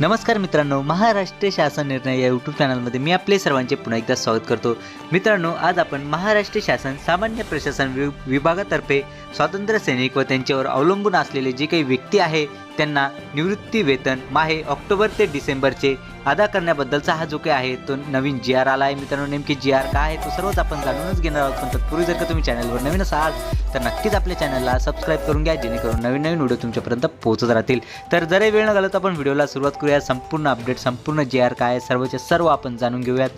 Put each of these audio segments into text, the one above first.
नमस्कार मित्रांनो महाराष्ट्र शासन निर्णय या यूट्यूब चॅनलमध्ये मी आपले सर्वांचे पुन्हा एकदा स्वागत करतो. मित्रांनो आज आपण महाराष्ट्र शासन सामान्य प्रशासन वि विभागातर्फे स्वातंत्र्य सैनिक व त्यांच्यावर अवलंबून असलेले जे काही व्यक्ती आहे त्यांना निवृत्ती वेतन माहे ऑक्टोबर ते डिसेंबरचे अदा करण्याबद्दलचा हा जो काही आहे तो नवीन जी आर आला आहे. मित्रांनो नेमकी जी आर काय आहे तो सर्वच आपण जाणूनच घेणार आहोत. पण तत्पूर्वी जर का तुम्ही चॅनलवर नवीन असाल तर नक्कीच आपल्या चॅनलला सबस्क्राईब करून घ्या जेणेकरून नवीन नवीन व्हिडिओ तुमच्यापर्यंत पोहोचत राहतील. तर जरी वेळ न घालत आपण व्हिडिओला सुरुवात करूया. संपूर्ण अपडेट संपूर्ण जी आर काय आहे सर्व आपण जाणून घेऊयात.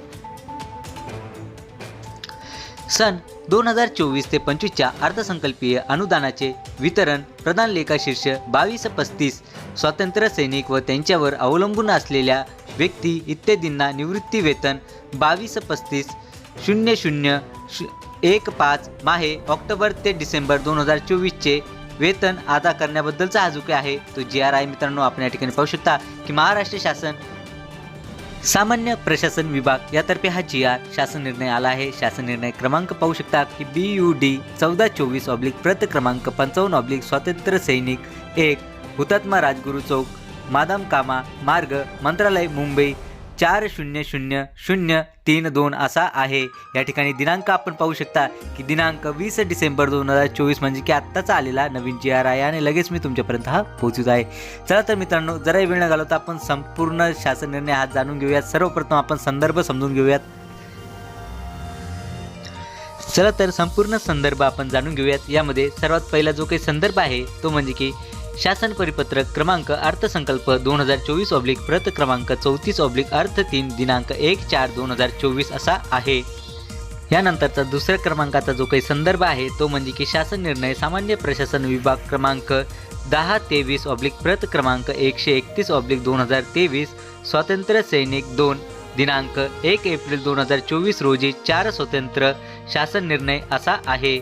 सन दोन हजार चोवीस ते पंचवीसच्या अर्थसंकल्पीय अनुदानाचे वितरण प्रधान लेखा शीर्ष बावीस पस्तीस स्वातंत्र्य सैनिक व त्यांच्यावर अवलंबून असलेल्या व्यक्ती इत्यादींना निवृत्ती वेतन बावीस पस्तीस शून्य शून्य शू एक पाच माहे ऑक्टोबर ते डिसेंबर दोन हजार चोवीसचे वेतन अदा करण्याबद्दलचा हा जो काही आहे तो जी आर आय मित्रांनो आपण या ठिकाणी पाहू शकता की महाराष्ट्र शासन सामान्य प्रशासन विभाग यातर्फे हा जी आर शासन निर्णय आला आहे. शासन निर्णय क्रमांक पाहू शकता की बी यू डी चौदा चोवीस ऑब्लिक प्रत क्रमांक पंचावन्न ऑब्लिक स्वातंत्र्य सैनिक एक हुतात्मा राजगुरू चौक मादाम कामा मार्ग मंत्रालय मुंबई चार शून्य शून्य शून्य तीन दोन असा आहे. या ठिकाणी दिनांक आपण पाहू शकता की दिनांक वीस डिसेंबर दोन हजार चोवीस म्हणजे की आत्ताचा आलेला नवीन जी आर आहे आणि लगेच मी तुमच्यापर्यंत हा पोहोचत आहे. चला तर मित्रांनो जरा वेळ न घालवता आपण संपूर्ण शासन निर्णय हा जाणून घेऊयात. सर्वप्रथम आपण संदर्भ समजून घेऊयात. चला तर संपूर्ण संदर्भ आपण जाणून घेऊयात. यामध्ये सर्वात पहिला जो काही संदर्भ आहे तो म्हणजे की शासन परिपत्रक क्रमांक अर्थसंकल्प दोन हजार चोवीस ऑब्लिक प्रत क्रमांक चौतीस ऑब्लिक अर्थ तीन दिनांक एक चार दोन हजार चोवीस असा आहे. यानंतरचा दुसऱ्या क्रमांकाचा जो काही संदर्भ आहे तो म्हणजे की शासन निर्णय सामान्य प्रशासन विभाग क्रमांक दहा तेवीस ऑब्लिक प्रत क्रमांक एकशे एकतीस ऑब्लिक दोन हजार तेवीस स्वातंत्र्य सैनिक दोन दिनांक एक एप्रिल दोन हजार चोवीस रोजी चार स्वतंत्र शासन निर्णय असा आहे.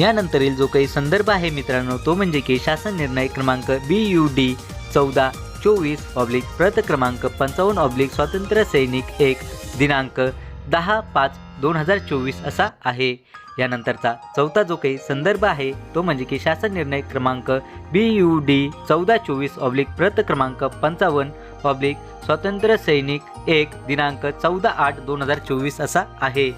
यानंतरील जो काही संदर्भ आहे मित्रांनो तो म्हणजे की शासन निर्णय क्रमांक बी यू डी चौदा चोवीस ऑब्लिक प्रत क्रमांक पंचावन्न ऑब्लिक स्वातंत्र्य सैनिक एक दिनांक दहा पाच दोन हजार चोवीस असा आहे. यानंतरचा चौथा जो काही संदर्भ आहे तो म्हणजे की शासन निर्णय क्रमांक बी यू डी चौदा चोवीस ऑब्लिक प्रत क्रमांक पंचावन्न ऑब्लिक स्वातंत्र्य सैनिक एक दिनांक चौदा आठ दोन हजार चोवीस असा आहे.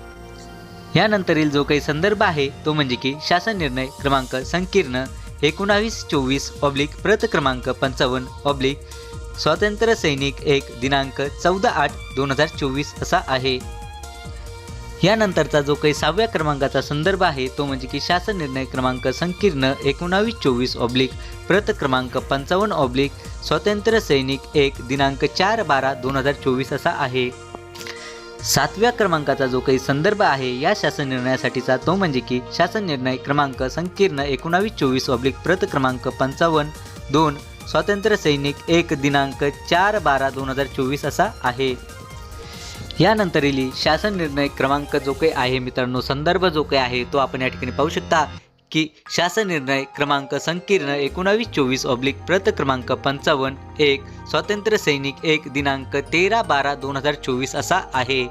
यानंतरील जो काही संदर्भ आहे तो म्हणजे की शासन निर्णय क्रमांक संकीर्ण एकोणावीस चोवीस ऑब्लिक प्रत क्रमांक पंचावन्न ऑब्लिक स्वातंत्र्य सैनिक एक दिनांक चौदा आठ दोन हजार चोवीस असा आहे. यानंतरचा जो काही सहाव्या क्रमांकाचा संदर्भ आहे तो म्हणजे की शासन निर्णय क्रमांक संकीर्ण एकोणावीस चोवीस ऑब्लिक प्रत क्रमांक पंचावन्न ऑब्लिक स्वातंत्र्य सैनिक एक दिनांक चार बारा दोन हजार चोवीस असा आहे. सातव्या क्रमांकाचा जो काही संदर्भ आहे या शासन निर्णयासाठीचा तो म्हणजे की शासन निर्णय क्रमांक संकीर्ण एकोणावीस चोवीस ऑब्लिक प्रत क्रमांक पंचावन्न दोन स्वातंत्र्य सैनिक एक दिनांक चार बारा दोन हजार चोवीस असा आहे. यानंतरील शासन निर्णय क्रमांक जो काही आहे मित्रांनो संदर्भ जो काही आहे तो आपण या ठिकाणी पाहू शकता. की शासन निर्णय क्रमांक संकीर्ण एकोणावीस चोवीस ऑब्लिक प्रत क्रमांक पंचावन्न एक स्वातंत्र्य सैनिक एक दिनांक तेरा बारा दोन हजार चोवीस असा आहे.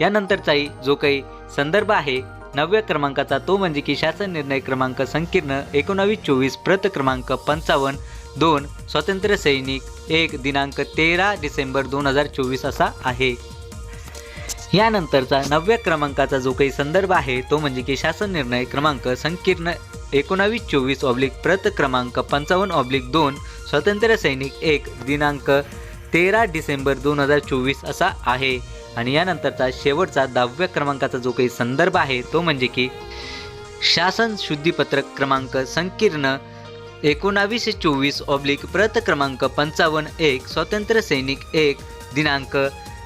यानंतरचाही जो काही संदर्भ आहे नवव्या क्रमांकाचा तो म्हणजे की शासन निर्णय क्रमांक संकीर्ण एकोणावीस चोवीस प्रत क्रमांक पंचावन्न दोन स्वातंत्र्य सैनिक एक दिनांक तेरा डिसेंबर दोन हजार चोवीस असा आहे. यानंतरचा नवव्या क्रमांकाचा जो काही संदर्भ आहे तो म्हणजे की शासन निर्णय क्रमांक संकीर्ण एकोणावीस चोवीस ऑब्लिक प्रत क्रमांक पंचावन्न ऑब्लिक दोन स्वातंत्र्य सैनिक एक दिनांक तेरा डिसेंबर दोन हजार चोवीस असा आहे. आणि यानंतरचा शेवटचा दहाव्या क्रमांकाचा जो काही संदर्भ आहे तो म्हणजे की शासन शुद्धीपत्रक क्रमांक संकीर्ण एकोणावीस चोवीस ऑब्लिक प्रत क्रमांक पंचावन्न एक स्वातंत्र्य सैनिक एक दिनांक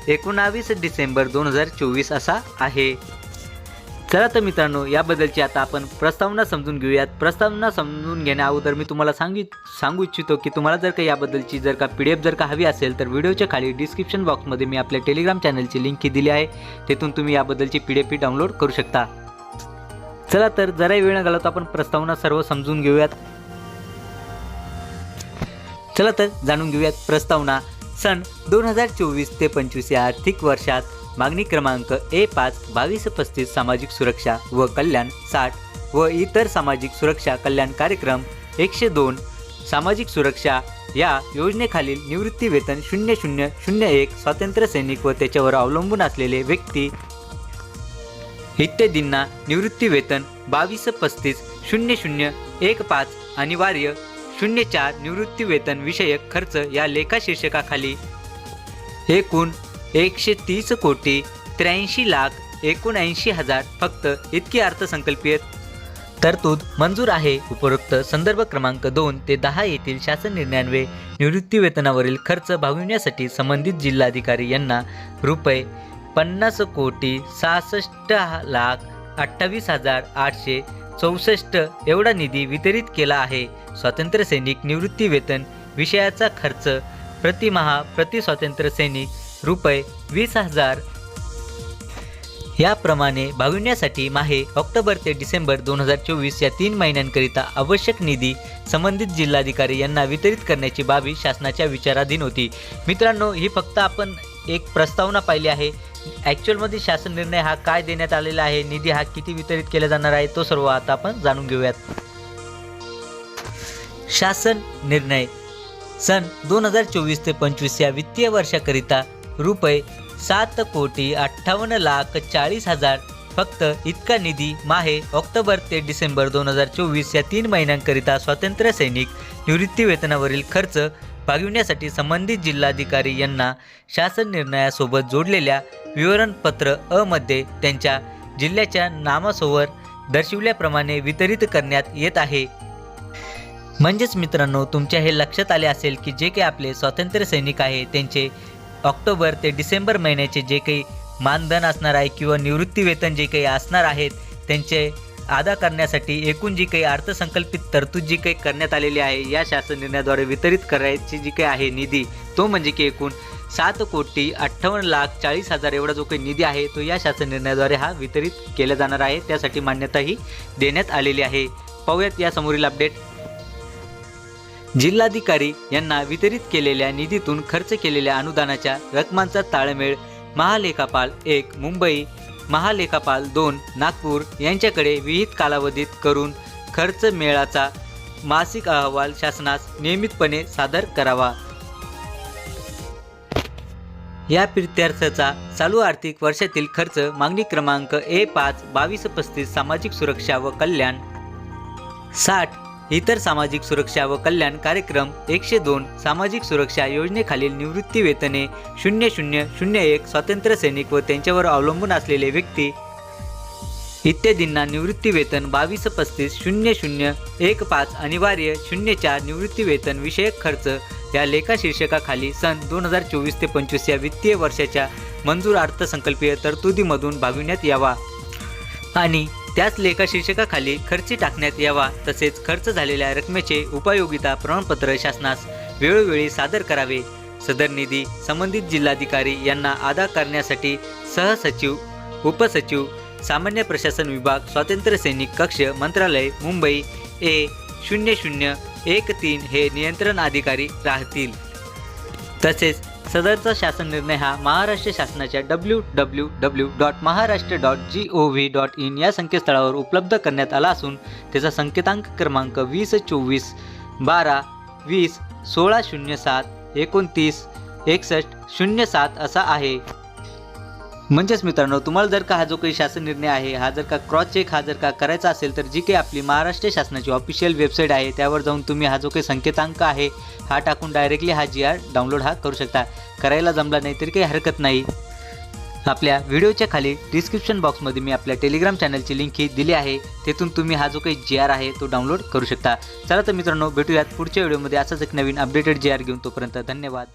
एकोणावीस डिसेंबर दोन हजार चोवीस असा आहे. चला तर मित्रांनो याबद्दलची आता आपण प्रस्तावना समजून घेऊयात. प्रस्तावना समजून घेण्या अगोदर मी तुम्हाला सांगू सांगू इच्छितो की तुम्हाला जर का याबद्दलची जर का पी डी एफ जर का हवी असेल तर व्हिडिओच्या खाली डिस्क्रिप्शन बॉक्समध्ये मी आपल्या टेलिग्राम चॅनलची लिंक दिली आहे. तेथून तुम्ही याबद्दलची पी डी एफ डाउनलोड करू शकता. चला तर जरा वेळ न घालवता आपण प्रस्तावना सर्व समजून घेऊयात. चला तर जाणून घेऊयात प्रस्तावना. सन दोन हजार चोवीस ते पंचवीस या आर्थिक वर्षात मागणी क्रमांक ए पाच बावीस पस्तीस सामाजिक सुरक्षा व कल्याण साठ व इतर सामाजिक सुरक्षा कल्याण कार्यक्रम एकशे दोन सामाजिक सुरक्षा या योजनेखालील निवृत्ती वेतन शून्य शून्य शून्य एक स्वातंत्र्य सैनिक व त्याच्यावर अवलंबून असलेले व्यक्ती इत्यादींना निवृत्ती वेतन बावीस पस्तीस शून्य शून्य एक पाच अनिवार्य शून्य चार निवृत्ती वेतन विषयक खर्च या लेखा शीर्षकाखाली. एकूण एकशे तीस कोटी त्र्याऐंशी लाख एकोणऐंशी हजार फक्त इतकी अर्थसंकल्पीय तरतूद मंजूर आहे. उपरोक्त संदर्भ क्रमांक दोन ते दहा येथील शासन निर्णयान्वे निवृत्ती वेतनावरील खर्च भागविण्यासाठी संबंधित जिल्हाधिकारी यांना रुपये पन्नास कोटी सहासष्ट लाख अठ्ठावीस हजार आठशे चौसष्ट एवढा निधी वितरित केला आहे. स्वातंत्र्य सैनिक निवृत्ती वेतन विषयाचा खर्च प्रतिमहा प्रति स्वातंत्र्य सैनिक रुपये वीस हजार. याप्रमाणे भागविण्यासाठी माहे ऑक्टोबर ते डिसेंबर दोन हजार चोवीस या तीन महिन्यांकरिता आवश्यक निधी संबंधित जिल्हाधिकारी यांना वितरित करण्याची बाबी शासनाच्या विचाराधीन होती. मित्रांनो ही फक्त आपण एक प्रस्तावना पाहिली आहे. ॲक्च्युअलमध्ये शासन निर्णय हा काय देण्यात आलेला आहे? निधी हा किती वितरित केला जाणार आहे? तो सर्व आता आपण जाणून घेऊयात. शासन निर्णय. सन दोन हजार चोवीस ते पंचवीस या वित्तीय वर्षाकरिता रुपये सात कोटी अठ्ठावन्न लाख चाळीस हजार फक्त इतका निधी माहे ऑक्टोबर ते डिसेंबर दोन हजार चोवीस या तीन महिन्यांकरिता स्वातंत्र्य सैनिक निवृत्ती वेतनावरील खर्च भागविण्यासाठी संबंधित जिल्हाधिकारी यांना शासन निर्णयासोबत जोडलेल्या विवरणपत्र अ मध्ये त्यांच्या जिल्ह्याच्या नामासोवर दर्शविल्याप्रमाणे वितरित करण्यात येत आहे. म्हणजेच मित्रांनो तुमच्या हे लक्षात आले असेल की जे काही आपले स्वातंत्र्य सैनिक आहे त्यांचे ऑक्टोबर ते डिसेंबर महिन्याचे जे काही मानधन असणार आहे किंवा निवृत्ती वेतन जे काही असणार आहेत त्यांचे अदा करण्यासाठी एकूण जी काही अर्थसंकल्पित तरतूद जी काही करण्यात आलेली आहे या शासन निर्णयाद्वारे वितरित करायची जी काही आहे निधी तो म्हणजे की एकूण सात कोटी अठ्ठावन्न लाख चाळीस हजार एवढा जो काही निधी आहे तो या शासन निर्णयाद्वारे हा वितरित केला जाणार आहे. त्यासाठी मान्यताही देण्यात आलेली आहे. पाहूयात या समोरील अपडेट जिल्हाधिकारी यांना वितरित केलेल्या निधीतून खर्च केलेल्या अनुदानाच्या रकमांचा ताळमेळ महालेखापाल एक मुंबई महालेखापाल दोन नागपूर यांच्याकडे विहित कालावधीत करून खर्च मेळाचा मासिक अहवाल शासनास नियमितपणे सादर करावा. या प्रित्यर्थाचा चालू आर्थिक वर्षातील खर्च मागणी क्रमांक ए पाच बावीस पस्तीस सामाजिक सुरक्षा व कल्याण साठ इतर सामाजिक सुरक्षा व कल्याण कार्यक्रम एकशे दोन सामाजिक सुरक्षा योजनेखालील निवृत्ती वेतने शून्य शून्य शून्य एक स्वातंत्र्य सैनिक व त्यांच्यावर अवलंबून असलेले व्यक्ती इत्यादींना निवृत्ती वेतन बावीस पस्तीस शून्य शून्य एक पाच अनिवार्य शून्य चार निवृत्ती वेतन विषयक खर्च या लेखा शीर्षकाखाली सन दोन हजार चोवीस ते पंचवीस या वित्तीय वर्षाच्या मंजूर अर्थसंकल्पीय तरतुदीमधून भागविण्यात यावा. आणि त्याच लेखा शीर्षकाखाली खर्ची टाकण्यात यावा तसेच खर्च झालेल्या रकमेचे उपयोगिता प्रमाणपत्र शासनास वेळोवेळी सादर करावे. सदर निधी संबंधित जिल्हाधिकारी यांना अदा करण्यासाठी सहसचिव उपसचिव सामान्य प्रशासन विभाग स्वातंत्र्य सैनिक कक्ष मंत्रालय मुंबई ए शून्य शून्य एक तीन हे नियंत्रण अधिकारी राहतील. तसेच सदरचा शासन निर्णय हा महाराष्ट्र शासनाच्या W W W dot Maharashtra dot G O V dot in या संकेतस्थळावर उपलब्ध करण्यात आला असून त्याचा संकेतांक क्रमांक वीस चोवीस बारा वीस सोळा शून्य सात एकोणतीस एकसष्ट शून्य सात असा आहे. म्हणजेच मित्रांनो तुम्हाला जर का हा जो काही शासन निर्णय आहे हा जर का क्रॉस चेक हा जर का करायचा असेल तर जी काही आपली महाराष्ट्र शासनाची ऑफिशियल वेबसाईट आहे त्यावर जाऊन तुम्ही हा जो काही संकेतांक आहे हा टाकून डायरेक्टली हा जी आर डाउनलोड हा करू शकता. करायला जमला नाही तरी काही हरकत नाही. आपल्या व्हिडिओच्या खाली डिस्क्रिप्शन बॉक्समध्ये मी आपल्या टेलिग्राम चॅनलची लिंक ही दिली आहे. तेथून तुम्ही हा जो काही जी आर आहे तो डाउनलोड करू शकता. चला तर मित्रांनो भेटूयात पुढच्या व्हिडिओमध्ये असाच एक नवीन अपडेटेड जी आर घेऊन तोपर्यंत धन्यवाद.